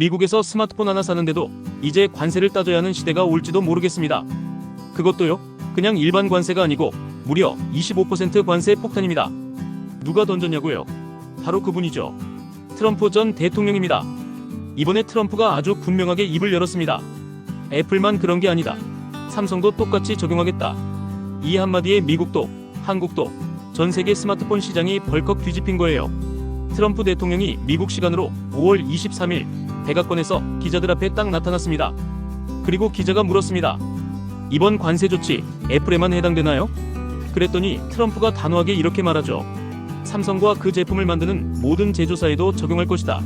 미국에서 스마트폰 하나 사는데도 이제 관세를 따져야 하는 시대가 올지도 모르겠습니다. 그것도요, 그냥 일반 관세가 아니고 무려 25% 관세 폭탄입니다. 누가 던졌냐고요? 바로 그분이죠. 트럼프 전 대통령입니다. 이번에 트럼프가 아주 분명하게 입을 열었습니다. 애플만 그런 게 아니다. 삼성도 똑같이 적용하겠다. 이 한마디에 미국도, 한국도, 전 세계 스마트폰 시장이 벌컥 뒤집힌 거예요. 트럼프 대통령이 미국 시간으로 5월 23일 백악관에서 기자들 앞에 딱 나타났습니다. 그리고 기자가 물었습니다. 이번 관세 조치 애플에만 해당되나요? 그랬더니 트럼프가 단호하게 이렇게 말하죠. 삼성과 그 제품을 만드는 모든 제조사에도 적용할 것이다.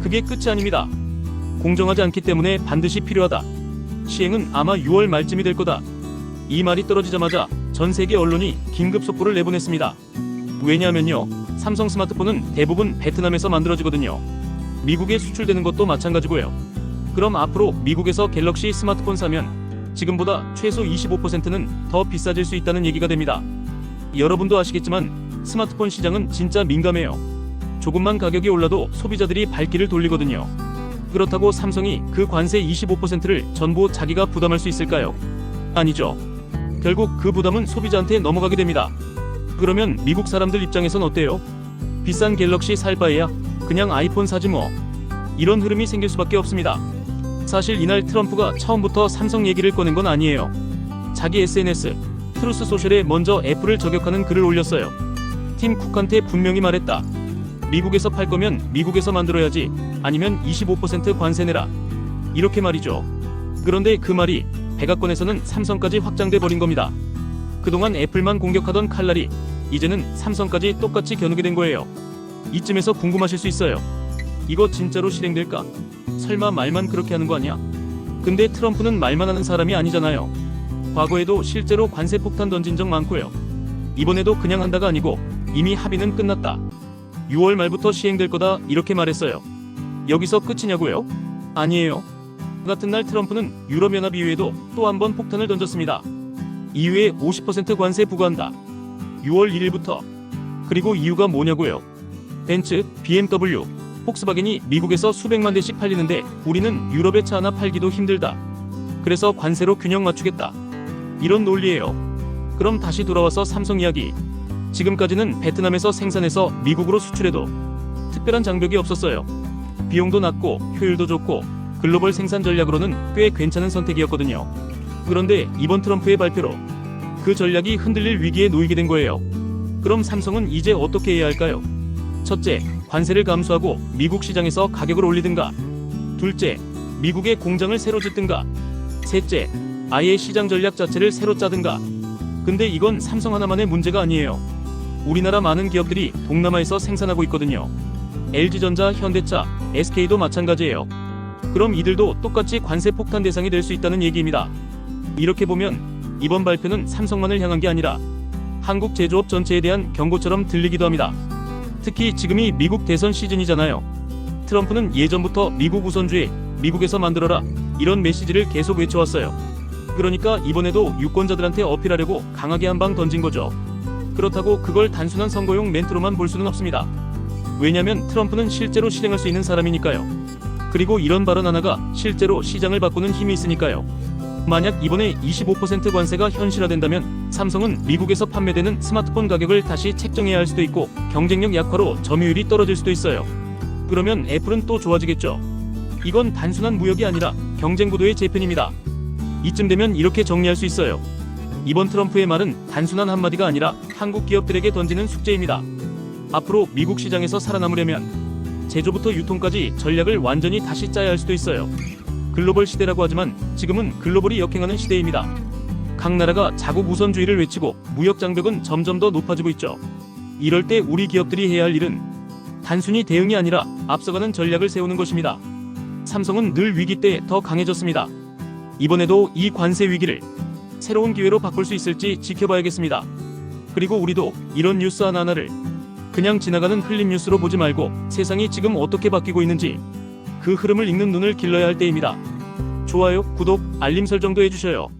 그게 끝이 아닙니다. 공정하지 않기 때문에 반드시 필요하다. 시행은 아마 6월 말쯤이 될 거다. 이 말이 떨어지자마자 전 세계 언론이 긴급 속보를 내보냈습니다. 왜냐하면요. 삼성 스마트폰은 대부분 베트남에서 만들어지거든요. 미국에 수출되는 것도 마찬가지고요. 그럼 앞으로 미국에서 갤럭시 스마트폰 사면 지금보다 최소 25%는 더 비싸질 수 있다는 얘기가 됩니다. 여러분도 아시겠지만 스마트폰 시장은 진짜 민감해요. 조금만 가격이 올라도 소비자들이 발길을 돌리거든요. 그렇다고 삼성이 그 관세 25%를 전부 자기가 부담할 수 있을까요? 아니죠. 결국 그 부담은 소비자한테 넘어가게 됩니다. 그러면 미국 사람들 입장에선 어때요? 비싼 갤럭시 살 바에야 그냥 아이폰 사지 뭐. 이런 흐름이 생길 수밖에 없습니다. 사실 이날 트럼프가 처음부터 삼성 얘기를 꺼낸 건 아니에요. 자기 SNS 트루스 소셜에 먼저 애플을 저격하는 글을 올렸어요. 팀 쿡한테 분명히 말했다. 미국에서 팔 거면 미국에서 만들어야지 아니면 25% 관세 내라. 이렇게 말이죠. 그런데 그 말이 백악관에서는 삼성까지 확장돼 버린 겁니다. 그동안 애플만 공격하던 칼날이 이제는 삼성까지 똑같이 겨누게 된 거예요. 이쯤에서 궁금하실 수 있어요. 이거 진짜로 실행될까? 설마 말만 그렇게 하는 거 아니야? 근데 트럼프는 말만 하는 사람이 아니잖아요. 과거에도 실제로 관세 폭탄 던진 적 많고요. 이번에도 그냥 한다가 아니고 이미 합의는 끝났다. 6월 말부터 시행될 거다 이렇게 말했어요. 여기서 끝이냐고요? 아니에요. 같은 날 트럼프는 유럽연합 이후에도 또 한 번 폭탄을 던졌습니다. 이후에 50% 관세 부과한다. 6월 1일부터. 그리고 이유가 뭐냐고요? 벤츠, BMW, 폭스바겐이 미국에서 수백만 대씩 팔리는데 우리는 유럽에 차 하나 팔기도 힘들다. 그래서 관세로 균형 맞추겠다. 이런 논리예요. 그럼 다시 돌아와서 삼성 이야기. 지금까지는 베트남에서 생산해서 미국으로 수출해도 특별한 장벽이 없었어요. 비용도 낮고 효율도 좋고 글로벌 생산 전략으로는 꽤 괜찮은 선택이었거든요. 그런데 이번 트럼프의 발표로 그 전략이 흔들릴 위기에 놓이게 된 거예요. 그럼 삼성은 이제 어떻게 해야 할까요? 첫째, 관세를 감수하고 미국 시장에서 가격을 올리든가. 둘째, 미국의 공장을 새로 짓든가. 셋째, 아예 시장 전략 자체를 새로 짜든가. 근데 이건 삼성 하나만의 문제가 아니에요. 우리나라 많은 기업들이 동남아에서 생산하고 있거든요. LG전자, 현대차, SK도 마찬가지예요. 그럼 이들도 똑같이 관세 폭탄 대상이 될 수 있다는 얘기입니다. 이렇게 보면 이번 발표는 삼성만을 향한 게 아니라 한국 제조업 전체에 대한 경고처럼 들리기도 합니다. 특히 지금이 미국 대선 시즌이잖아요. 트럼프는 예전부터 미국 우선주의, 미국에서 만들어라 이런 메시지를 계속 외쳐왔어요. 그러니까 이번에도 유권자들한테 어필하려고 강하게 한 방 던진 거죠. 그렇다고 그걸 단순한 선거용 멘트로만 볼 수는 없습니다. 왜냐면 트럼프는 실제로 실행할 수 있는 사람이니까요. 그리고 이런 발언 하나가 실제로 시장을 바꾸는 힘이 있으니까요. 만약 이번에 25% 관세가 현실화된다면 삼성은 미국에서 판매되는 스마트폰 가격을 다시 책정해야 할 수도 있고 경쟁력 약화로 점유율이 떨어질 수도 있어요. 그러면 애플은 또 좋아지겠죠. 이건 단순한 무역이 아니라 경쟁 구도의 재편입니다. 이쯤 되면 이렇게 정리할 수 있어요. 이번 트럼프의 말은 단순한 한마디가 아니라 한국 기업들에게 던지는 숙제입니다. 앞으로 미국 시장에서 살아남으려면 제조부터 유통까지 전략을 완전히 다시 짜야 할 수도 있어요. 글로벌 시대라고 하지만 지금은 글로벌이 역행하는 시대입니다. 각 나라가 자국 우선주의를 외치고 무역 장벽은 점점 더 높아지고 있죠. 이럴 때 우리 기업들이 해야 할 일은 단순히 대응이 아니라 앞서가는 전략을 세우는 것입니다. 삼성은 늘 위기 때 더 강해졌습니다. 이번에도 이 관세 위기를 새로운 기회로 바꿀 수 있을지 지켜봐야겠습니다. 그리고 우리도 이런 뉴스 하나하나를 그냥 지나가는 흘림 뉴스로 보지 말고 세상이 지금 어떻게 바뀌고 있는지 그 흐름을 읽는 눈을 길러야 할 때입니다. 좋아요, 구독, 알림 설정도 해주셔요.